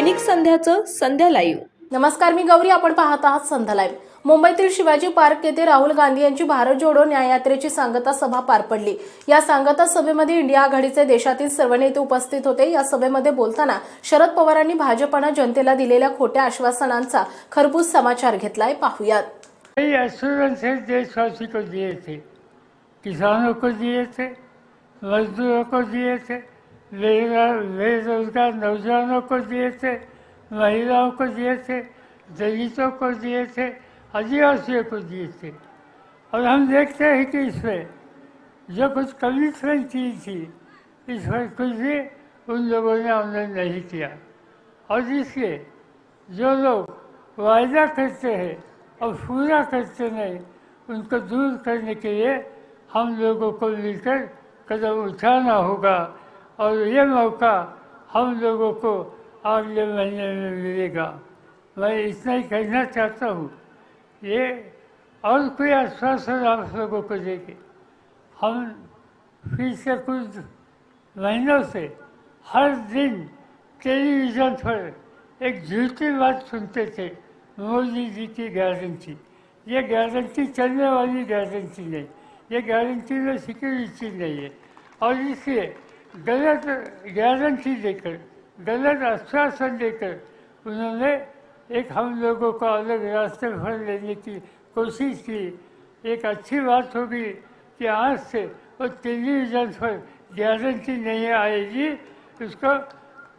दैनिक संध्याचं संध्या live. नमस्कार मी गौरी. आपण पाहत आहात संध्या लाईव्ह. मुंबईतील शिवाजी पार्क येथे राहुल गांधी यांची भारत जोडो न्याययात्रेची सांगता सभा पार पडली. या सांगता सभेमध्ये इंडिया आघाडीचे देशातील सर्व नेते उपस्थित होते. या सभेमध्ये बोलताना शरद पवारांनी भाजपनं जनतेला दिलेल्या खोट्या आश्वासनांचा खरपूस समाचार घेतलाय. पाहुयात. कई देशवासी को दिए थे किसानों को दिए थे मजदूरों को दिए थे बेरोजगार नौजवानों को दिए थे, महिलाओं को दिए थे, दलितों को दिए थे, आदिवासियों को दिए थे। और हम देखते हैं कि इसमें जो कुछ कमिटमेंट की थी, इसमें कुछ भी उन लोगों ने हमने नहीं किया। और इसलिए जो लोग वायदा करते हैं और पूरा करते नहीं उनको दूर करने के लिए हम लोगों को मिलकर कदम उठाना होगा। और ये मौका हम लोगों को अगले महीने में मिलेगा। मैं इतना ही कहना चाहता हूँ, ये और कोई आश्वासन आप लोगों को देंगे। हम फिर से कुछ महीनों से हर दिन टेलीविज़न पर एक झूठी बात सुनते थे, मोदी जी की गारंटी। ये गारंटी चलने वाली गारंटी नहीं, ये गारंटी में सिक्योरिटी नहीं है। और इसलिए गलत गारंटी देकर, गलत आश्वासन देकर उन्होंने एक हम लोगों को अलग रास्ते भर लेने की कोशिश की। एक अच्छी बात होगी कि आज से वो टेलीविज़न पर गारंटी नहीं आएगी, उसको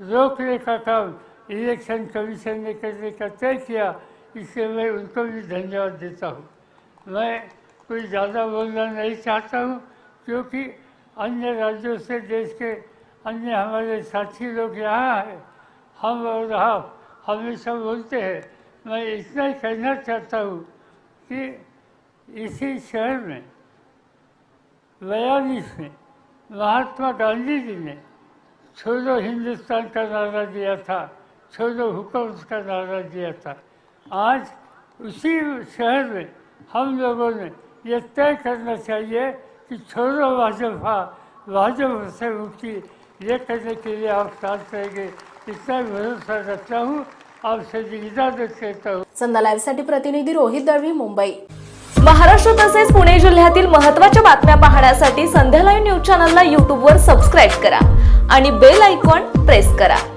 रोकने का काम इलेक्शन कमीशन ने करने का तय किया। इसलिए मैं उनको भी धन्यवाद देता हूँ। मैं कोई ज़्यादा बोलना नहीं चाहता हूँ, क्योंकि अन्य राज्यों से, देश के अन्य हमारे साथी लोग यहाँ हैं। हम और आप हमेशा बोलते हैं। मैं इतना कहना चाहता हूँ कि इसी शहर में, बयालीस में, महात्मा गांधी जी ने छोड़ो हिंदुस्तान का नारा दिया था, छोड़ो हुकूमत का नारा दिया था। आज उसी शहर में हम लोगों ने ये तय करना चाहिए कि छोड़ो भाजपा भाजपा से मुक्ति ये करने के लिए आप साथ रहेंगे इतना भरोसा रखता हूँ आपसे इजाजत करता हूँ। संध्या लाईव्हसाठी प्रतिनिधी रोहित दळवी मुंबई. महाराष्ट्र तसेच पुणे जिल्ह्यातील महत्त्वाच्या बातम्या पाहण्यासाठी संध्या लाईव्ह न्यूज चॅनलला यूट्यूबवर सबस्क्राईब करा आणि बेल आयकॉन प्रेस करा.